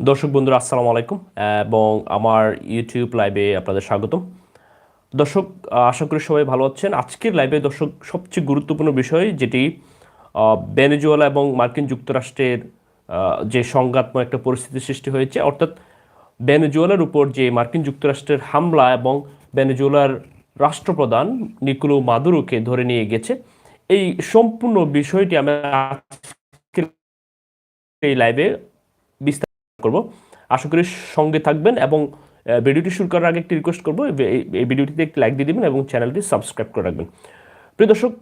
দর্শক বন্ধুরা, আসসালামু আলাইকুম, এবং আমার ইউটিউব লাইভে আপনাদের স্বাগতম। দর্শক, আশা করি সবাই ভালো আছেন। আজকের লাইভে দর্শক, সবচেয়ে গুরুত্বপূর্ণ বিষয় যেটি ভেনেজুয়েলা এবং মার্কিন যুক্তরাষ্ট্রের যে সংঘাতময় একটা পরিস্থিতি সৃষ্টি হয়েছে, অর্থাৎ ভেনেজুয়েলার উপর যে মার্কিন যুক্তরাষ্ট্রের হামলা এবং ভেনেজুয়েলার রাষ্ট্রপ্রধান নিকোলো মাদুরোকে ধরে নিয়ে গেছে, এই সম্পূর্ণ বিষয়টি আমরা এই লাইভে বিস্তারিত করব। আশা করি সঙ্গে থাকবেন এবং ভিডিওটি শুরু করার আগে একটি রিকোয়েস্ট করব, এই- ভিডিওটিতে একটি লাইক দিয়ে দিবেন এবং চ্যানেলটি সাবস্ক্রাইব করে রাখবেন। প্রিয় দর্শক,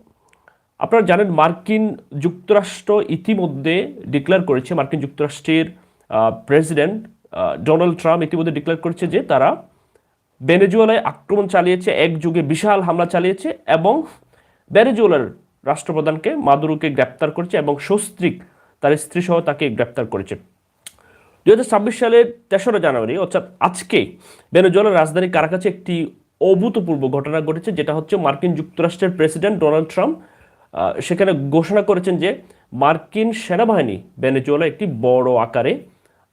আপনারা জানেন মার্কিন যুক্তরাষ্ট্র ইতিমধ্যে ডিক্লেয়ার করেছে, মার্কিন যুক্তরাষ্ট্রের প্রেসিডেন্ট ডোনাল্ড ট্রাম্প ইতিমধ্যে ডিক্লেয়ার করেছে যে তারা ভেনেজুয়েলায় আক্রমণ চালিয়েছে এক যুগে বিশাল হামলা চালিয়েছে এবং ভেনেজুয়েলার রাষ্ট্রপ্রধানকে মাদুরুকে গ্রেপ্তার করেছে এবং সস্ত্রীক তার স্ত্রী সহ তাকে গ্রেপ্তার করেছে। দুই হাজার ছাব্বিশ সালের তেসরা জানুয়ারি, অর্থাৎ আজকে ভেনেজুয়েলার রাজধানী কারাকাছে একটি অভূতপূর্ব ঘটনা ঘটেছে, যেটা হচ্ছে মার্কিন যুক্তরাষ্ট্রের প্রেসিডেন্ট ডোনাল্ড ট্রাম্প সেখানে ঘোষণা করেছেন যে মার্কিন সেনাবাহিনী ভেনেজুয়েলা একটি বড় আকারে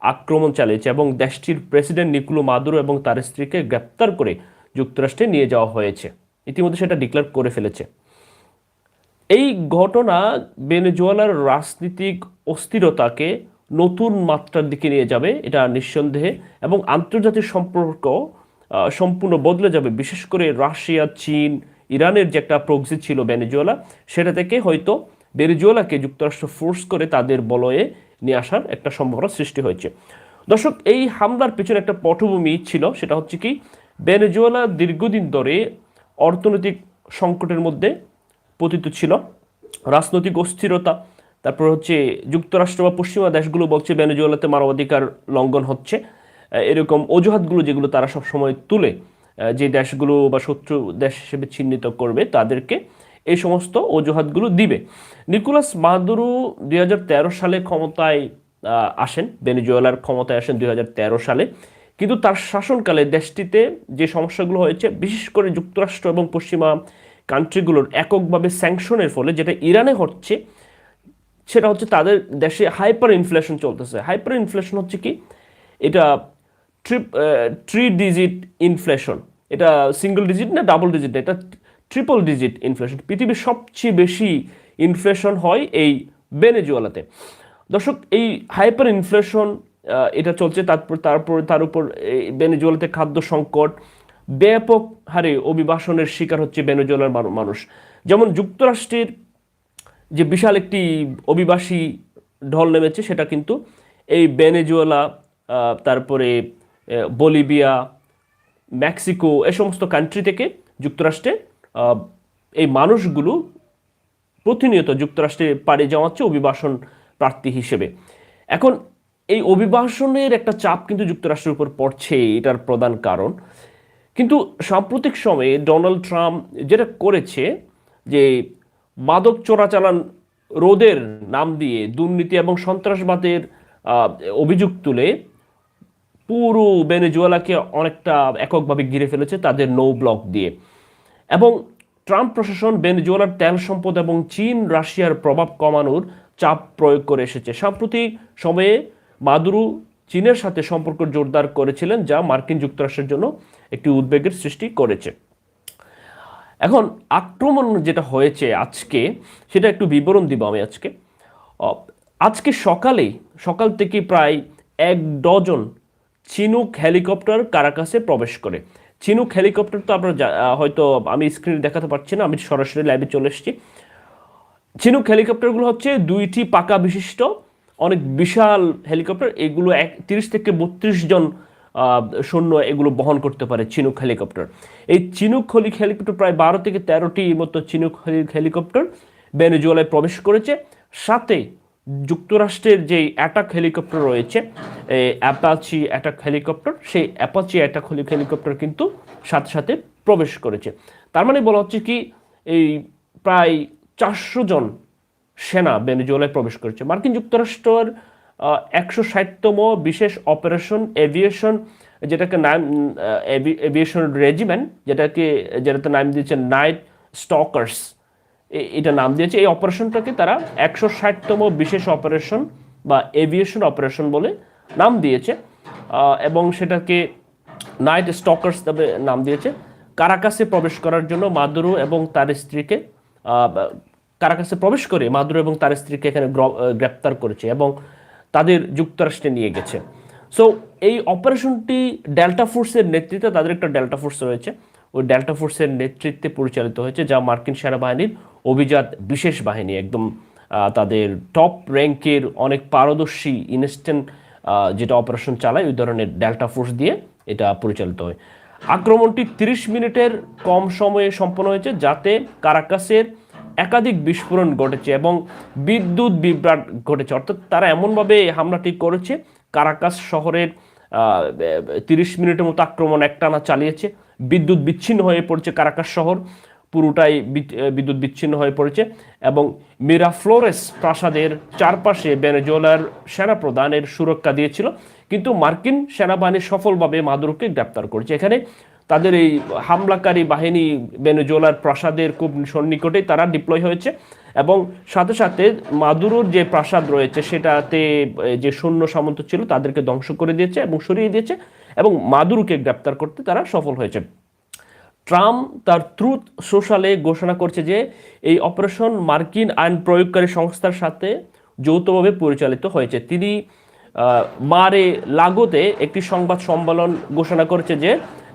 আক্রমণ চালিয়েছে এবং দেশটির প্রেসিডেন্ট নিকুলো মাদুরো এবং তার স্ত্রীকে গ্রেপ্তার করে যুক্তরাষ্ট্রে নিয়ে যাওয়া হয়েছে। ইতিমধ্যে সেটা ডিক্লেয়ার করে ফেলেছে। এই ঘটনা ভেনেজুয়েলার রাজনীতিক অস্থিরতাকে নতুন মাত্রার দিকে নিয়ে যাবে, এটা নিঃসন্দেহে, এবং আন্তর্জাতিক সম্পর্ক সম্পূর্ণ বদলে যাবে। বিশেষ করে রাশিয়া, চীন, ইরানের যে একটা প্রক্সি ছিল ভেনেজুয়েলা, সেটা থেকে হয়তো ভেনেজুয়েলাকে যুক্তরাষ্ট্র ফোর্স করে তাদের বলয়ে নিয়ে আসার একটা সম্ভাবনা সৃষ্টি হয়েছে। দর্শক, এই হামলার পিছনে একটা পটভূমি ছিল, সেটা হচ্ছে কি, ভেনেজুয়েলা দীর্ঘদিন ধরে অর্থনৈতিক সংকটের মধ্যে পতিত ছিল, রাজনৈতিক অস্থিরতা তারপর হচ্ছে যুক্তরাষ্ট্র বা পশ্চিমা দেশগুলো বলছে ভেনেজুয়েলাতে মানবাধিকার লঙ্ঘন হচ্ছে। এরকম অজুহাতগুলো যেগুলো তারা সব সময় তুলে যে দেশগুলো বা শত্রু দেশ হিসেবে চিহ্নিত করবে তাদেরকে এই সমস্ত অজুহাতগুলো দিবে। নিকোলাস মাদুরো দুই সালে ক্ষমতায় আসেন, ভেনেজুয়েলার ক্ষমতায় আসেন দুই হাজার তেরো সালে। কিন্তু তার শাসনকালে দেশটিতে যে সমস্যাগুলো হয়েছে, বিশেষ করে যুক্তরাষ্ট্র এবং পশ্চিমা কান্ট্রিগুলোর এককভাবে স্যাংশনের ফলে, যেটা ইরানে হচ্ছে সেটা হচ্ছে তাদের দেশে হাইপার ইনফ্লেশন চলতেছে। হাইপার ইনফ্লেশন হচ্ছে কি? এটা ট্রিপ থ্রি ডিজিট ইনফ্লেশন এটা সিঙ্গল ডিজিট না ডাবল ডিজিট না, এটা ট্রিপল ডিজিট ইনফ্লেশন পৃথিবীর সবচেয়ে বেশি ইনফ্লেশন হয় এই বেনেজুয়ালাতে দর্শক, এই হাইপার ইনফ্লেশন এটা চলছে তারপর তারপর তার উপর এই ভেনেজুয়েলাতে খাদ্য সংকট, ব্যাপক হারে অভিবাসনের শিকার হচ্ছে ভেনেজুয়েলার মানু- মানুষ। যেমন যুক্তরাষ্ট্রের যে বিশাল একটি অভিবাসী ঢল নেমেছে সেটা কিন্তু এই ভেনেজুয়েলা আহ, তারপরে বলিভিয়া মেক্সিকো এ সমস্ত কান্ট্রি থেকে যুক্তরাষ্ট্রে এই মানুষগুলো প্রতিনিয়ত যুক্তরাষ্ট্রে পাড়ি জমাচ্ছে অভিবাসন প্রার্থী হিসেবে। এখন এই অভিবাসনের একটা চাপ কিন্তু যুক্তরাষ্ট্রের উপর পড়ছে এটার প্রধান কারণ। কিন্তু সাম্প্রতিক সময়ে ডোনাল্ড ট্রাম্প যেটা করেছে যে মাদক চোরাচালান রোধের নাম দিয়ে দুর্নীতি এবং সন্ত্রাসবাদের অভিযোগ তুলে পুরো ভেনেজুয়েলাকে অনেকটা এককভাবে ঘিরে ফেলেছে তাদের নৌ ব্লক দিয়ে। এবং ট্রাম্প প্রশাসন ভেনেজুয়েলার তেল সম্পদ এবং চীন, রাশিয়ার প্রভাব কমানোর চাপ প্রয়োগ করে এসেছে। সাম্প্রতিক সময়ে মাদুরু চীনের সাথে সম্পর্ক জোরদার করেছিলেন, যা মার্কিন যুক্তরাষ্ট্রের জন্য একটি উদ্বেগের সৃষ্টি করেছে। এখন আক্রমণ যেটা হয়েছে আজকে, সেটা একটু বিবরণ দিব আমি আজকে। আজকে সকালেই, সকাল থেকে প্রায় এক ডজন চিনুক হেলিকপ্টার কারাকাসে প্রবেশ করে। চিনুক হেলিকপ্টার তো আপনারা হয়তো আমি স্ক্রিনে দেখাতে পারছি না, আমি সরাসরি লাইভে চলে এসেছি। চিনুক হেলিকপ্টারগুলো হচ্ছে দুইটি পাকা বিশিষ্ট, অনেক বিশাল হেলিকপ্টার, এগুলো এক, তিরিশ থেকে বত্রিশ জন সৈন্য এগুলো বহন করতে পারে চিনুক হেলিকপ্টার। এই চিনুক হলি- হেলিকপ্টার প্রায় বারো থেকে তেরোটি মতো চিনুক হেলি- হেলিকপ্টার ভেনেজুয়েলায় প্রবেশ করেছে। সাথে যুক্তরাষ্ট্রের যে অ্যাটাক হেলিকপ্টার রয়েছে অ্যাপাচি অ্যাটাক হেলিকপ্টার, সেই অ্যাপাচি অ্যাটাক হেলিকপ্টার কিন্তু সাথে সাথে প্রবেশ করেছে। তার মানে বলা হচ্ছে কি, এই প্রায় চারশো জন সেনা ভেনেজুয়েলায় প্রবেশ করেছে। মার্কিন যুক্তরাষ্ট্রের একশো ষাটতম বিশেষ অপারেশন এভিয়েশন, যেটাকে নাম এভিয়েশন রেজিমেন্ট, যেটাকে, যেটাতে নাম দিয়েছে নাইট স্টকার্স। এটা নাম দিয়েছে। এই অপারেশনটাকে তারা একশো ষাটতম বিশেষ অপারেশন বা এভিয়েশন অপারেশন বলে নাম দিয়েছে। এবং সেটাকে নাইট স্টকার্স নাম দিয়েছে। কারাকাসে প্রবেশ করার জন্য মাদুরু এবং তার স্ত্রীকে কারাকাসে প্রবেশ করে মাদুরো এবং তার স্ত্রীকে এখানে গ্র- গ্রেপ্তার করেছে। এবং তাদের যুক্তরাষ্ট্রে নিয়ে গেছে। সো এই অপারেশনটি ডেল্টা ফোর্সের নেতৃত্বে, তাদের একটা ডেল্টা ফোর্স রয়েছে। ওই ডেল্টা ফোর্সের নেতৃত্বে পরিচালিত হয়েছে, যা মার্কিন সেনাবাহিনীর অভিজাত বিশেষ বাহিনী, একদম তাদের টপ র্যাঙ্কের অনেক পারদর্শী ইনস্ট্যান্ট যেটা অপারেশন চালায়, ওই ধরনের ডেল্টা ফোর্স দিয়ে এটা পরিচালিত হয়। আক্রমণটি 30 মিনিটের কম সময়ে সম্পন্ন হয়েছে, যাতে কারাকাসের একাধিক বিস্ফোরণ ঘটেছে এবং বিদ্যুৎ বিভ্রাট ঘটেছে। অর্থাৎ তারা এমনভাবে হামলাটি করেছে, কারাকাস শহরের তিরিশ মিনিটের মতো আক্রমণ একটানা চালিয়েছে। বিদ্যুৎ বিচ্ছিন্ন হয়ে পড়েছে কারাকাস শহর, পুরোটাই বিদ্যুৎ বিচ্ছিন্ন হয়ে পড়েছে এবং মিরা ফ্লোরেস প্রাসাদের চারপাশে বেনেজোলার সেনা প্রধানের সুরক্ষা দিয়েছিল, কিন্তু মার্কিন সেনাবাহিনী সফলভাবে মাদুরকে গ্রেপ্তার করেছে। এখানে তাদের এই হামলাকারী বাহিনী বেনেজোলার প্রাসাদের খুব সন্নিকটেই তারা ডিপ্লয় হয়েছে। এবং সাথে সাথে মাদুরোর যে প্রাসাদ রয়েছে, সেটাতে যে সৈন্য সামন্ত ছিল, তাদেরকে ধ্বংস করে দিয়েছে এবং সরিয়ে দিয়েছে এবং মাদুরোকে গ্রেপ্তার করতে তারা সফল হয়েছে। ট্রাম্প তার ট্রুথ সোশ্যালে ঘোষণা করছে যে, এই অপারেশন মার্কিন আইন প্রয়োগকারী সংস্থার সাথে যৌথভাবে পরিচালিত হয়েছে। তিনি মারে লাগোতে একটি সংবাদ সম্মেলন ঘোষণা করেছে যে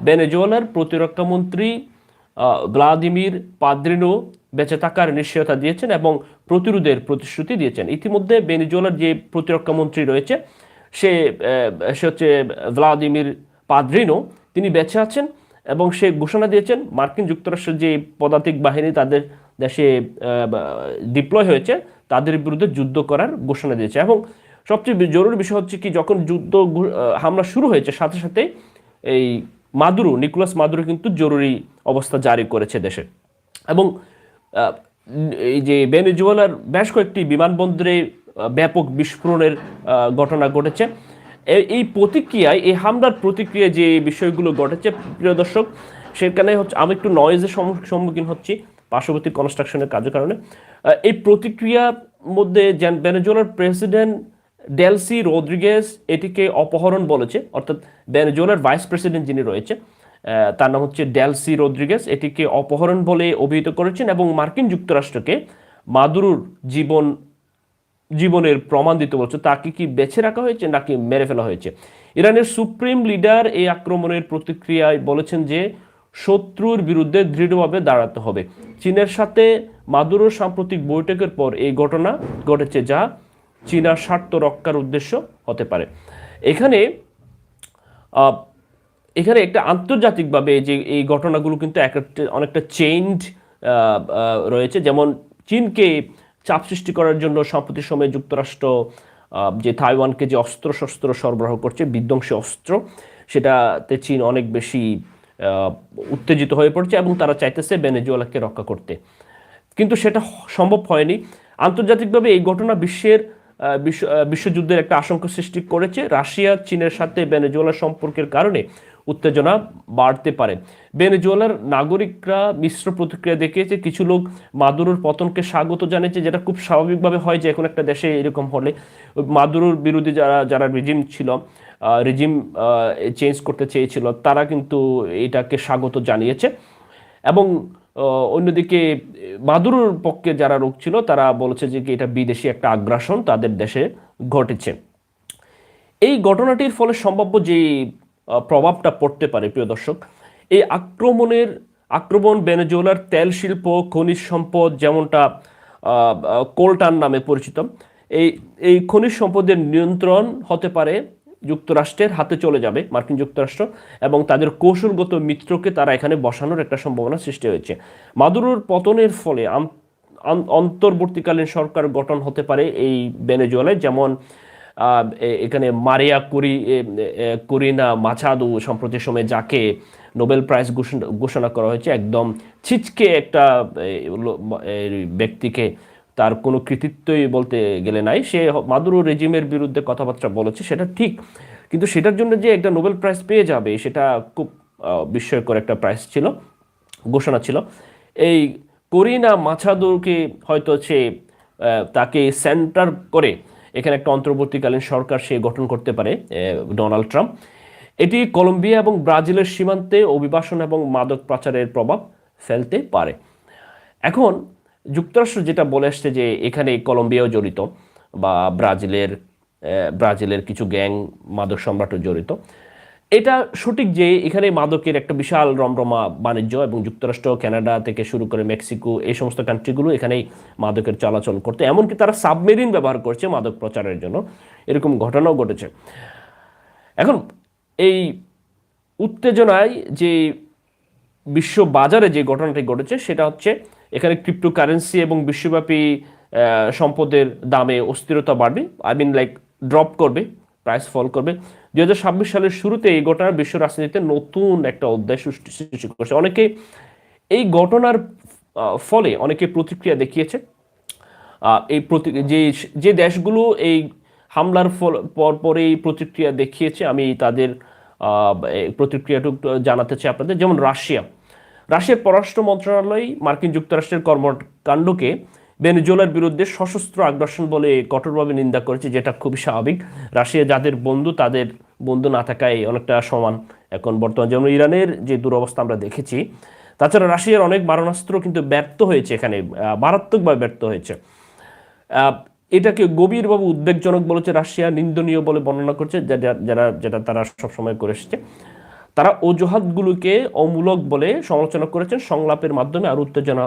ভেনেজুয়েলার প্রতিরক্ষা মন্ত্রী ভ্লাদিমির পাদ্রিনো বেঁচে থাকার নিশ্চয়তা দিয়েছেন এবং প্রতিরোধের প্রতিশ্রুতি দিয়েছেন। ইতিমধ্যে ভেনেজুয়েলার যে প্রতিরক্ষা মন্ত্রী রয়েছে, সে সে হচ্ছে ভ্লাদিমির পাদ্রিনো, তিনি বেঁচে আছেন এবং সে ঘোষণা দিয়েছেন মার্কিন যুক্তরাষ্ট্রের যে পদাতিক বাহিনী তাদের দেশে ডিপ্লয় হয়েছে, তাদের বিরুদ্ধে যুদ্ধ করার ঘোষণা দিয়েছে এবং সবচেয়ে জরুরি বিষয় হচ্ছে কি, যখন যুদ্ধ হামলা শুরু হয়েছে, সাথে সাথে এই মাদুরো, নিকোলাস মাদুরো কিন্তু জরুরি অবস্থা জারি করেছে দেশে। এবং এই যে ভেনেজুয়েলার বেশ কয়েকটি বিমানবন্দরে ব্যাপক বিস্ফোরণের ঘটনা ঘটেছে। এই প্রতিক্রিয়ায়, এই হামলার প্রতিক্রিয়ায় যে বিষয়গুলো ঘটেছে, প্রিয় দর্শক, সেখানে হচ্ছে আমি একটু নয়েজের সম্মুখ- সম্মুখীন হচ্ছি পার্শ্ববর্তী কনস্ট্রাকশনের কাজের কারণে। এই প্রতিক্রিয়ার মধ্যে যেন ভেনেজুয়েলার প্রেসিডেন্ট ডেলসি রদ্রিগেস এটিকে অপহরণ বলেছে, অর্থাৎ ভেনেজুয়েলার ভাইস প্রেসিডেন্ট যিনি রয়েছে তার নাম হচ্ছে ডেলসি রদ্রিগেস এটিকে অপহরণ বলে অভিহিত করেছেন এবং মার্কিন যুক্তরাষ্ট্রকে মাদুরুর জীবন, জীবনের প্রমাণ দিতে বলছে। তাকে কি বেছে রাখা হয়েছে নাকি মেরে ফেলা হয়েছে? ইরানের সুপ্রিম লিডার এই আক্রমণের প্রতিক্রিয়ায় বলেছেন যে শত্রুর বিরুদ্ধে দৃঢ়ভাবে দাঁড়াতে হবে। চীনের সাথে মাদুরোর সাম্প্রতিক বৈঠকের পর এই ঘটনা ঘটেছে, যা চীনার স্বার্থ রক্ষার উদ্দেশ্য হতে পারে। এখানে এখানে একটা আন্তর্জাতিকভাবে যে এই ঘটনাগুলো কিন্তু অনেকটা চেঞ্জ রয়েছে। যেমন চীনকে চাপ সৃষ্টি করার জন্য সাম্প্রতিক সময়ে যুক্তরাষ্ট্র যে তাইওয়ানকে যে অস্ত্র শস্ত্র সরবরাহ করছে, বিধ্বংসী অস্ত্র, সেটাতে চীন অনেক বেশি উত্তেজিত হয়ে পড়ছে এবং তারা চাইতেছে ভেনেজুয়েলাকে রক্ষা করতে। কিন্তু সেটা সম্ভব হয়নি। আন্তর্জাতিকভাবে এই ঘটনা বিশ্বের বিশ্ব বিশ্বযুদ্ধের একটা আশঙ্কা সৃষ্টি করেছে। রাশিয়া, চীনের সাথে ভেনেজুয়েলার সম্পর্কের কারণে উত্তেজনা বাড়তে পারে। ভেনেজুয়েলার নাগরিকরা মিশ্র প্রতিক্রিয়া দেখিয়েছে। কিছু লোক মাদুরোর পতনকে স্বাগত জানিয়েছে, যেটা খুব স্বাভাবিকভাবে হয় যে এখন একটা দেশে এরকম হলে মাদুরোর বিরোধী যারা যারা রিজিম ছিল রিজিম চেঞ্জ করতে চেয়েছিল, তারা কিন্তু এটাকে স্বাগত জানিয়েছে। এবং অন্যদিকে মাদুরোর পক্ষে যারা লোক ছিল, তারা বলেছে যে এটা বিদেশি একটা আগ্রাসন তাদের দেশে ঘটেছে। এই ঘটনাটির ফলে সম্ভাব্য যে প্রভাবটা পড়তে পারে, প্রিয় দর্শক, এই আক্রমণের, আক্রমণ বেনেজুয়েলার তেল শিল্প, খনিজ সম্পদ যেমনটা কোলটান নামে পরিচিত, এই এই খনিজ সম্পদের নিয়ন্ত্রণ হতে পারে যুক্তরাষ্ট্রের হাতে চলে যাবে মার্কিন যুক্তরাষ্ট্র এবং তাদের কৌশলগত মিত্রকে তারা এখানে বসানোর একটা সম্ভাবনা সৃষ্টি হয়েছে। মাদুরোর পতনের ফলে অন্তর্বর্তীকালীন সরকার গঠন হতে পারে এই বেনেজুয়েলায় যেমন এখানে মারিয়া কুরি কুরিনা মাছাদু সম্প্রতি সময়ে যাকে নোবেল প্রাইজ ঘোষণা করা হয়েছে, একদম ছিচকে একটা ব্যক্তিকে তার কোনো কৃতিত্বই বলতে গেলে নাই। সে মাদুরো রেজিমের বিরুদ্ধে কথাবার্তা বলেছে, সেটা ঠিক। কিন্তু সেটার জন্য যে একটা নোবেল প্রাইজ পেয়ে যাবে, সেটা খুব বিস্ময়কর একটা প্রাইজ ছিল, ঘোষণা ছিল। এই করিনা মাছাদুরকে হয়তো সে তাকে সেন্টার করে এখানে একটা অন্তর্বর্তীকালীন সরকার সে গঠন করতে পারে ডোনাল্ড ট্রাম্প। এটি কলম্বিয়া এবং ব্রাজিলের সীমান্তে অভিবাসন এবং মাদক পাচারের প্রভাব ফেলতে পারে। এখন যুক্তরাষ্ট্র যেটা বলে আসছে যে এখানে কলম্বিয়াও জড়িত বা ব্রাজিলের ব্রাজিলের কিছু গ্যাং মাদক সম্রাটও জড়িত। এটা সঠিক যে এখানে মাদকের একটা বিশাল রমরমা বাণিজ্য এবং যুক্তরাষ্ট্র, কানাডা থেকে শুরু করে মেক্সিকো এই সমস্ত কান্ট্রিগুলো এখানেই মাদকের চলাচল করতে। এমনকি তারা সাবমেরিন ব্যবহার করছে মাদক প্রচারের জন্য। এরকম ঘটনাও ঘটেছে। এখন এই উত্তেজনায় যে বিশ্ব বাজারে যে ঘটনাটি ঘটেছে, সেটা হচ্ছে এখানে ক্রিপ্টোকারেন্সি এবং বিশ্বব্যাপী সম্পদের দামে অস্থিরতা বাড়বে। আই মিন লাইক ড্রপ করবে প্রাইস ফল করবে। দুই হাজার ছাব্বিশ সালের শুরুতে এই ঘটনা বিশ্ব রাজনীতিতে নতুন একটা অধ্যায় সৃষ্টি সৃষ্টি করছে। অনেকে এই ঘটনার ফলে অনেকে প্রতিক্রিয়া দেখিয়েছে। এই প্রতি, যে যে দেশগুলো এই হামলার ফল, পর পরেই প্রতিক্রিয়া দেখিয়েছে, আমি তাদের প্রতিক্রিয়াটুকু জানাতে চাই আপনাদের। যেমন রাশিয়া। রাশিয়ার পররাষ্ট্র মন্ত্রণালয় মার্কিন যুক্তরাষ্ট্রের কর্মকাণ্ডকে ভেনেজুয়েলার বিরুদ্ধে সশস্ত্র আগ্রাসন বলে কঠোরভাবে নিন্দা করেছে, যেটা খুবই স্বাভাবিক। রাশিয়া যাদের বন্ধু, তাদের বন্ধু না থাকায় অনেকটা সমান এখন বর্তমান। যেমন ইরানের যে দুরবস্থা আমরা দেখেছি, তাছাড়া রাশিয়ার অনেক মারণাস্ত্র কিন্তু ব্যর্থ হয়েছে এখানে মারাত্মকভাবে ব্যর্থ হয়েছে। এটাকে গভীরভাবে উদ্বেগজনক বলেছে রাশিয়া, নিন্দনীয় বলে বর্ণনা করছে যারা, যেটা তারা সবসময় করে এসেছে। তারা অজুহাতগুলোকে অমূলক বলে সমালোচনা করেছেন, সংলাপের মাধ্যমে আর উত্তেজনা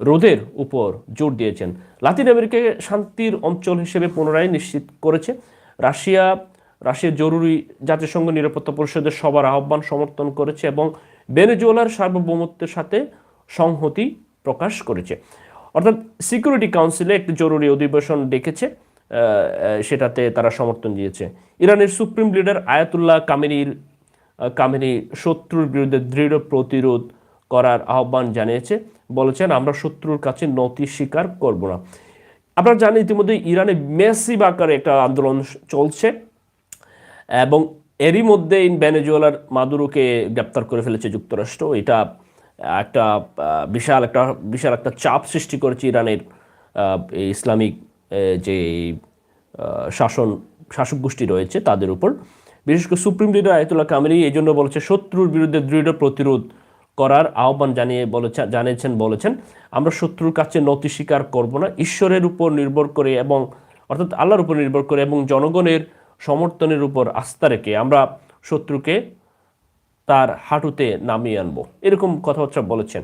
রোধের উপর জোর দিয়েছেন। লাতিন আমেরিকাকে শান্তির অঞ্চল হিসেবে পুনরায় নিশ্চিত করেছে। রাশিয়া রাশিয়া জরুরি জাতিসংঘ নিরাপত্তা পরিষদের সবার আহ্বান সমর্থন করেছে এবং ভেনেজুয়েলার সার্বভৌমত্বের সাথে সংহতি প্রকাশ করেছে। অর্থাৎ সিকিউরিটি কাউন্সিলে একটি জরুরি অধিবেশন ডেকেছে সেটাতে তারা সমর্থন দিয়েছে। ইরানের সুপ্রিম লিডার আয়াতুল্লাহ কামিনীর কামিনী শত্রুর বিরুদ্ধে দৃঢ় প্রতিরোধ করার আহ্বান জানিয়েছে। বলেছেন, আমরা শত্রুর কাছে নতি স্বীকার করব না। আপনারা জানেন, ইতিমধ্যে ইরানে মেসিভ আকারে একটা আন্দোলন চলছে এবং এরই মধ্যে ইন ভেনেজুয়েলার মাদুরোকে গ্রেপ্তার করে ফেলেছে যুক্তরাষ্ট্র। এটা একটা বিশাল একটা বিশাল একটা চাপ সৃষ্টি করেছে ইরানের ইসলামিক যে শাসন শাসক গোষ্ঠী রয়েছে তাদের উপর। বিশেষ করে সুপ্রিম লিডার আয়তুল্লাহ কামিনী এই জন্য বলেছে, শত্রুর বিরুদ্ধে দৃঢ় প্রতিরোধ করার আহ্বান জানিয়ে বলেছে জানিয়েছেন বলেছেন, আমরা শত্রুর কাছে নতি স্বীকার করব না। ঈশ্বরের উপর নির্ভর করে এবং অর্থাৎ আল্লাহর উপর নির্ভর করে এবং জনগণের সমর্থনের উপর আস্থা রেখে আমরা শত্রুকে তার হাঁটুতে নামিয়ে আনব। এরকম কথাবার্তা বলেছেন।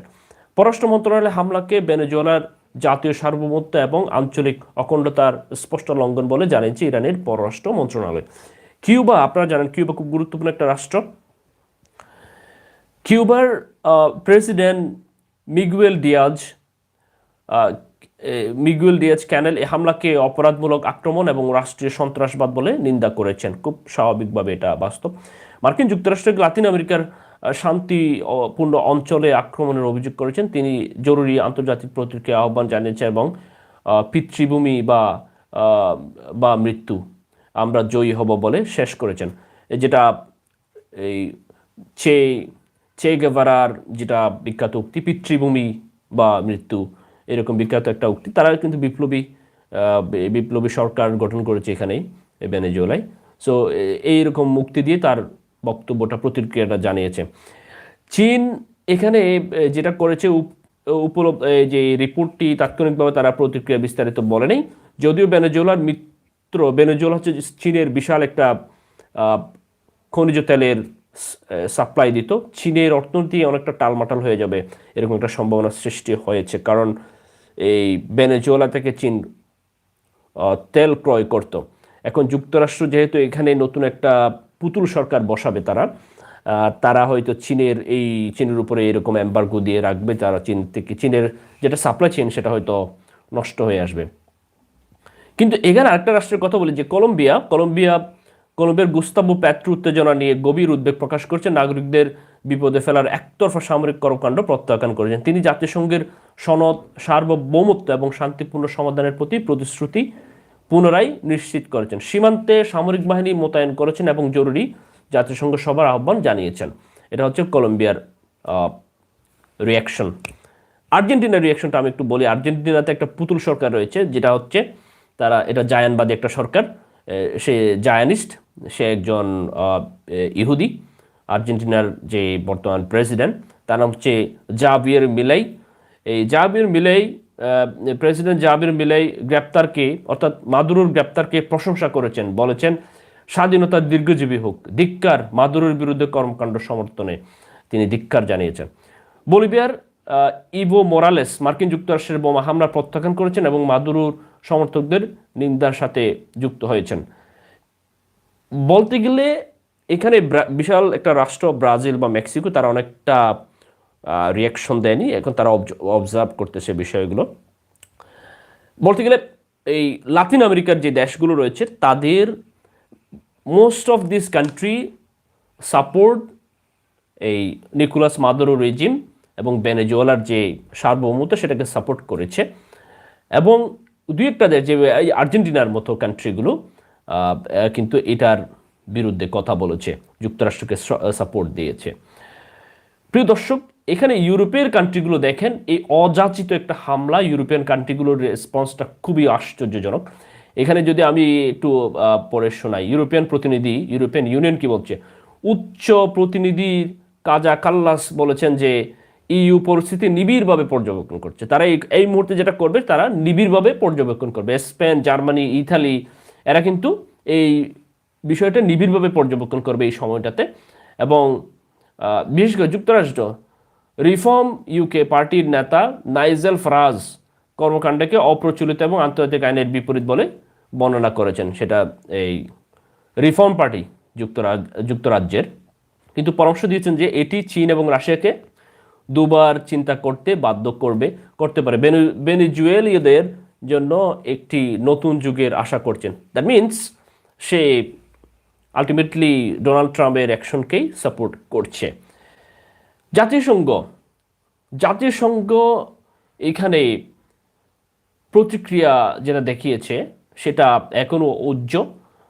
পররাষ্ট্র মন্ত্রণালয় হামলাকে ভেনেজুয়েলার জাতীয় সার্বভৌমত্ব এবং আঞ্চলিক অখণ্ডতার স্পষ্ট লঙ্ঘন বলে জানিয়েছে ইরানের পররাষ্ট্র মন্ত্রণালয়। কিউবা, আপনারা জানেন, কিউবা খুব গুরুত্বপূর্ণ একটা রাষ্ট্র। কিউবার president Miguel Diaz Miguel Diaz Canel এ হামলাকে অপরাধমূলক আক্রমণ এবং রাষ্ট্রীয় সন্ত্রাসবাদ বলে নিন্দা করেছেন। খুব স্বাভাবিকভাবে এটা বাস্তব। মার্কিন যুক্তরাষ্ট্র লাতিন আমেরিকার শান্তিপূর্ণ অঞ্চলে আক্রমণের অভিযোগ করেছেন। তিনি জরুরি আন্তর্জাতিক প্রতিক্রিয়া আহ্বান জানিয়েছেন এবং পিতৃভূমি বা বা মৃত্যু। আমরা জয়ী হব বলে শেষ করেছেন। যেটা এই চে চে গেভারার যেটা বিখ্যাত উক্তি, পিতৃভূমি বা মৃত্যু, এরকম বিখ্যাত একটা উক্তি, তারা কিন্তু বিপ্লবী বিপ্লবী সরকার গঠন করেছে এখানেই ভেনেজুয়েলায়। সো এইরকম মুক্তি দিয়ে তার বক্তব্যটা, প্রতিক্রিয়াটা জানিয়েছে। চীন এখানে যেটা করেছে উপ- উপলব্ধ যে রিপোর্টটি তাৎক্ষণিকভাবে তারা প্রতিক্রিয়া বিস্তারিত বলে নেই, যদিও ভেনেজুয়েলার মিত্র ভেনেজুয়েলা হচ্ছে চীনের বিশাল একটা খনিজ তেলের সাপ্লাই দিত। চীনের অর্থনীতি অনেকটা টালমাটাল হয়ে যাবে, এরকম একটা সম্ভাবনা সৃষ্টি হয়েছে। কারণ এই ভেনেজুয়েলা থেকে চীন তেল ক্রয় করত। এখন যুক্তরাষ্ট্র যেহেতু এখানে নতুন একটা পুতুল সরকার বসাবে তারা তারা হয়তো চীনের এই, চীনের উপরে এরকম এম্বার্গো দিয়ে রাখবে। তারা চীন থেকে, চীনের যেটা সাপ্লাই চেন সেটা হয়তো নষ্ট হয়ে আসবে। কিন্তু এখানে আরেকটা রাষ্ট্রের কথা বলি, যে কলম্বিয়া কলম্বিয়া, কলম্বিয়ার গুস্তাবু প্যাট্রু উত্তেজনা নিয়ে গভীর উদ্বেগ প্রকাশ করছে। নাগরিকদের বিপদে ফেলার একতরফা সামরিক কর্মকাণ্ড প্রত্যাখ্যান করেছেন। তিনি জাতিসংঘের সনদ, সার্বভৌমত্ব এবং শান্তিপূর্ণ সমাধানের প্রতি প্রতিশ্রুতি পুনরায় নিশ্চিত করেছেন। সীমান্তে সামরিক বাহিনী মোতায়েন করেছেন এবং জরুরি জাতিসংঘ সভার আহ্বান জানিয়েছেন। এটা হচ্ছে কলম্বিয়ার রিয়াকশন আর্জেন্টিনার রিয়াকশনটা আমি একটু বলি। আর্জেন্টিনাতে একটা পুতুল সরকার রয়েছে, যেটা হচ্ছে তারা, এটা জায়ানবাদী একটা সরকার সে জায়ানিস্ট, সে একজন ইহুদি, আর্জেন্টিনার যে বর্তমান প্রেসিডেন্ট, তার নাম হচ্ছে জাবিয়ের মিলাই। এই জাবির মিলাই প্রেসিডেন্ট জাবির মিলাই গ্রেপ্তারকে, অর্থাৎ মাদুরুর গ্রেপ্তারকে প্রশংসা করেছেন। বলেছেন স্বাধীনতার দীর্ঘজীবী হোক, ধিক্কার মাদুরুর বিরুদ্ধে কর্মকাণ্ড সমর্থনে তিনি ধিক্কার জানিয়েছেন। বলিভিয়ার ইভো মোরালেস মার্কিন যুক্তরাষ্ট্রের বোমা হামলা প্রত্যাখ্যান করেছেন এবং মাদুরোর সমর্থকদের নিন্দার সাথে যুক্ত হয়েছেন। বলতে গেলে এখানে বিশাল একটা রাষ্ট্র ব্রাজিল বা মেক্সিকো, তারা অনেকটা রিয়াকশন দেয়নি। এখন তারা অবজার্ভ করতেছে বিষয়গুলো। বলতে গেলে এই লাতিন আমেরিকার যে দেশগুলো রয়েছে, তাদের most of this country support এই নিকোলাস মাদুরো রেজিম এবং বেনেজুয়েলার যে সার্বভৌমত্ব, সেটাকে সাপোর্ট করেছে। এবং দুই একটা দেশ যে আর্জেন্টিনার মতো কান্ট্রিগুলো কিন্তু এটার বিরুদ্ধে কথা বলেছে, যুক্তরাষ্ট্রকে সাপোর্ট দিয়েছে। প্রিয় দর্শক, এখানে ইউরোপের কান্ট্রিগুলো দেখেন, এই অযাচিত একটা হামলা ইউরোপিয়ান কান্ট্রিগুলোর রেসপন্সটা খুবই আশ্চর্যজনক। এখানে যদি আমি একটু পড়ে শোনাই, ইউরোপিয়ান প্রতিনিধি, ইউরোপিয়ান ইউনিয়ন কি বলছে? উচ্চ প্রতিনিধি কাজা কাল্লাস বলেছেন যে ইইউ পরিস্থিতি নিবিড়ভাবে পর্যবেক্ষণ করছে। তারা এই মুহূর্তে যেটা করবে, তারা নিবিড়ভাবে পর্যবেক্ষণ করবে। স্পেন, জার্মানি, ইতালি, এরা কিন্তু এই বিষয়টা নিবিড়ভাবে পর্যবেক্ষণ করবে এই সময়টাতে। এবং বিশেষ করে যুক্তরাষ্ট্র, রিফর্ম ইউকে পার্টির নেতা নাইজেল ফ্রাজ কর্মকাণ্ডকে অপ্রচলিত এবং আন্তর্জাতিক আইনের বিপরীত বলে বর্ণনা করেছেন। সেটা এই রিফর্ম পার্টি যুক্তরাজ, যুক্তরাজ্যের। কিন্তু পরামর্শ দিয়েছেন যে এটি চীন এবং রাশিয়াকে দুবার চিন্তা করতে বাধ্য করবে, করতে পারে। বেনু- ভেনেজুয়েলীয়দের জন্য একটি নতুন যুগের আশা করছেন। দ্যাট মিন্স সে আলটিমেটলি ডোনাল্ড ট্রাম্পের অ্যাকশনকেই সাপোর্ট করছে। জাতিসংঘ জাতিসংঘ এখানে প্রতিক্রিয়া যেটা দেখিয়েছে, সেটা এখনও উজ্জ্ব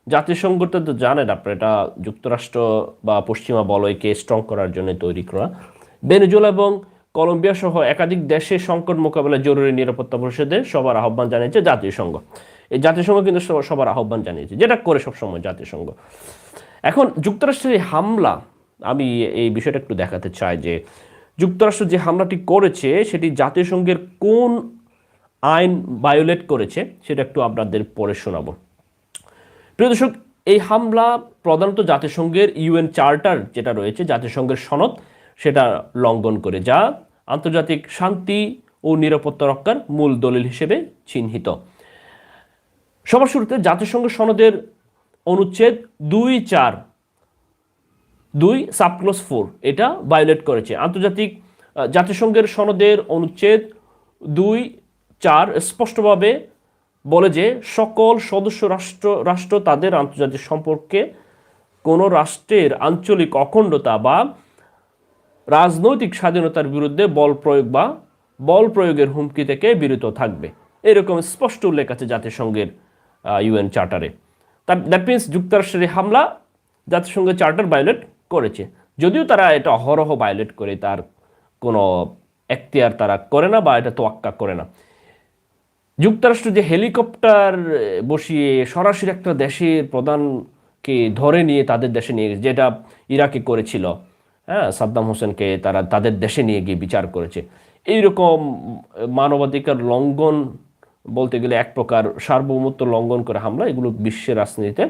জাতিসংঘটা তো জানেন আপনার, এটা যুক্তরাষ্ট্র বা পশ্চিমা বলয়কে স্ট্রং করার জন্য তৈরি করা। ভেনেজুয়েলা এবং কলম্বিয়া সহ একাধিক দেশে সংকট মোকাবেলায় জরুরি নিরাপত্তা পরিষদে সবার আহ্বান জানিয়েছে জাতিসংঘ এই জাতিসংঘ কিন্তু সবার আহ্বান জানিয়েছে, যেটা করে সবসময় জাতিসংঘ এখন যুক্তরাষ্ট্রের হামলা, আমি এই বিষয়টা একটু দেখাতে চাই যে যুক্তরাষ্ট্র যে হামলাটি করেছে, সেটি জাতিসংঘের কোন আইন ভায়োলেট করেছে, সেটা একটু আপনাদের পরে শোনাবো। প্রিয় দর্শক, এই হামলা প্রধানত জাতিসংঘের ইউএন চার্টার যেটা রয়েছে জাতিসংঘের সনদ সেটা লঙ্ঘন করে, যা আন্তর্জাতিক শান্তি ও নিরাপত্তা রক্ষার মূল দলিল হিসেবে চিহ্নিত। সবার শুরুতে জাতিসংঘ সনদের অনুচ্ছেদ দুই চার, দুই সাবক্লোজ ফোর, এটা ভায়োলেট করেছে। আন্তর্জাতিক জাতিসংঘের সনদের অনুচ্ছেদ দুই চার স্পষ্টভাবে বলে যে সকল সদস্য রাষ্ট্র রাষ্ট্র তাদের আন্তর্জাতিক সম্পর্কে কোনো রাষ্ট্রের আঞ্চলিক অখণ্ডতা বা রাজনৈতিক স্বাধীনতার বিরুদ্ধে বল প্রয়োগ বা বল প্রয়োগের হুমকি থেকে বিরত থাকবে। এরকম স্পষ্ট উল্লেখ আছে জাতিসংঘের ইউএন চার্টারে। তার দ্যাট মিনস যুক্তরাষ্ট্রের হামলা জাতিসংঘের চার্টার ভায়োলেট করেছে। যদিও তারা এটা অহরহ ভায়োলেট করে, তার কোনো এখতিয়ার তারা করে না বা এটা তোয়াক্কা করে না। যুক্তরাষ্ট্র যে হেলিকপ্টার বসিয়ে সরাসরি একটা দেশের প্রধানকে ধরে নিয়ে তাদের দেশে নিয়ে যেটা ইরাকে করেছিল। হ্যাঁ সাদ্দাম হোসেনকে তারা তাদের দেশে নিয়ে গিয়ে বিচার করেছে। এইরকম মানবাধিকার লঙ্ঘন বলতে গেলে এক প্রকার সার্বভৌমত্ব লঙ্ঘন করে হামলা, এগুলো বিশ্বের রাজনীতিতে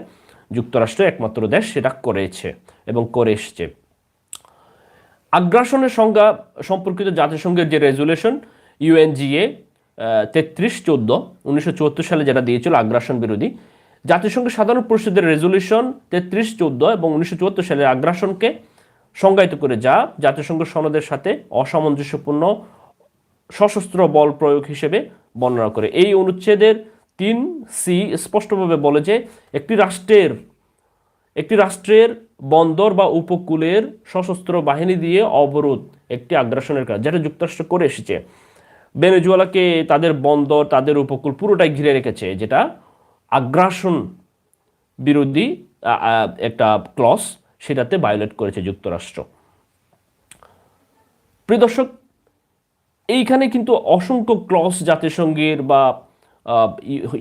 যুক্তরাষ্ট্র একমাত্র দেশ, সেটা করেছে এবং করে এসছে। আগ্রাসনের সংজ্ঞা সম্পর্কিত জাতিসংঘের যে রেজুলেশন ইউএনজিএ তেত্রিশ চোদ্দ, উনিশশো সালে যেটা দিয়েছিল আগ্রাসন বিরোধী, জাতিসংঘের সাধারণ পরিষদের রেজুলেশন তেত্রিশ চোদ্দ এবং উনিশশো সালের আগ্রাসনকে সংজ্ঞায়িত করে যা জাতিসংঘ সনদের সাথে অসামঞ্জস্যপূর্ণ সশস্ত্র বল প্রয়োগ হিসেবে বর্ণনা করে। এই অনুচ্ছেদের তিন সি স্পষ্টভাবে বলে যে একটি রাষ্ট্রের একটি রাষ্ট্রের বন্দর বা উপকূলের সশস্ত্র বাহিনী দিয়ে অবরোধ একটি আগ্রাসনের কাজ, যেটা যুক্তরাষ্ট্র করে এসেছে। ভেনেজুয়েলাকে তাদের বন্দর, তাদের উপকূল পুরোটাই ঘিরে রেখেছে, যেটা আগ্রাসন বিরোধী একটা ক্লস সেটাতে ভায়োলেট করেছে যুক্তরাষ্ট্র। প্রিয় দর্শক, এইখানে কিন্তু অসংখ্য ক্লস জাতিসংঘের বা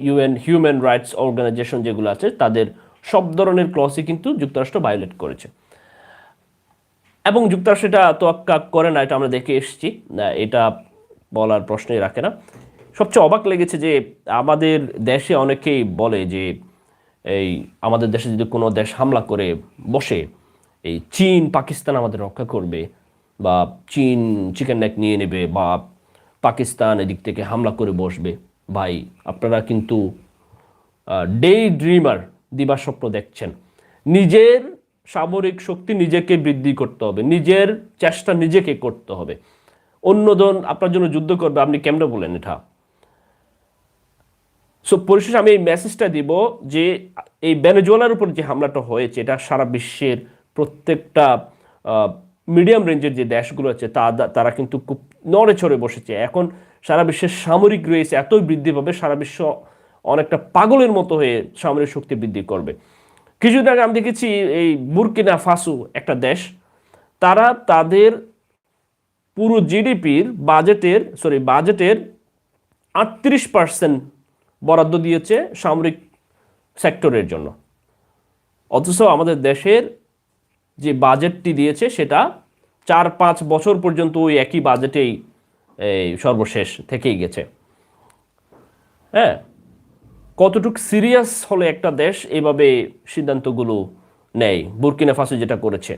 ইউএন হিউম্যান রাইটস অর্গানাইজেশন যেগুলো আছে, তাদের সব ধরনের ক্লসই কিন্তু যুক্তরাষ্ট্র ভায়োলেট করেছে। এবং যুক্তরাষ্ট্র এটা তোয়াক্কা করে না, এটা আমরা দেখে এসেছি। এটা বলার প্রশ্নই রাখে না। সবচেয়ে অবাক লেগেছে যে আমাদের দেশে অনেকেই বলে যে এই আমাদের দেশে যদি কোনো দেশ হামলা করে বসে, এই চীন, পাকিস্তান আমাদের রক্ষা করবে বা চীন চিকেন নেক নিয়ে নেবে বা পাকিস্তান এদিক থেকে হামলা করে বসবে, ভাই আপনারা কিন্তু ডে ড্রিমার দিবাস্বপ্ন দেখছেন। নিজের সামরিক শক্তি নিজেকে বৃদ্ধি করতে হবে, নিজের চেষ্টা নিজেকে করতে হবে। অন্যজন আপনার জন্য যুদ্ধ করবে, আপনি কেমনে বলেন এটা? সো পরিশেষে আমি এই মেসেজটা দিব যে, এই ভেনেজুয়েলার উপর যে হামলাটা হয়েছে, এটা সারা বিশ্বের প্রত্যেকটা মিডিয়াম রেঞ্জের যে দেশগুলো আছে, তা, তারা কিন্তু খুব নড়ে চড়ে বসেছে। এখন সারা বিশ্বের সামরিক রয়েছে এতই বৃদ্ধি পাবে, সারা বিশ্ব অনেকটা পাগলের মতো হয়ে সামরিক শক্তি বৃদ্ধি করবে। কিছুদিন আগে আমি দেখেছি এই বুরকিনা ফাসু একটা দেশ, তারা তাদের পুরো জিডিপির বাজেটের সরি বাজেটের আটত্রিশ পার্সেন্ট বরাদ্দ দিয়েছে সামরিক সেক্টরের জন্য। অথচ আমাদের দেশের যে বাজেটটি দিয়েছে সেটা চার পাঁচ বছর পর্যন্ত ওই একই বাজেটেই সর্বশেষ থেকেই গেছে। হ্যাঁ কতটুক সিরিয়াস হলে একটা দেশ এভাবে সিদ্ধান্তগুলো নেয়, বুরকিনা ফাসো যেটা করেছে।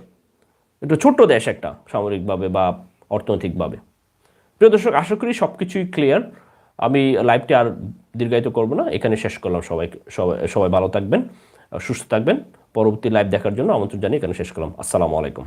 একটু ছোট্ট দেশ একটা সামরিকভাবে বা অর্থনৈতিকভাবে। প্রিয় দর্শক, আশা করি সব কিছুই ক্লিয়ার আমি লাইভটি আর দীর্ঘায়িত করব না। এখানে শেষ করলাম সবাই সবাই সবাই ভালো থাকবেন, সুস্থ থাকবেন। পরবর্তী লাইভ দেখার জন্য আমন্ত্রণ জানিয়ে এখানে শেষ করলাম। আসসালামু আলাইকুম।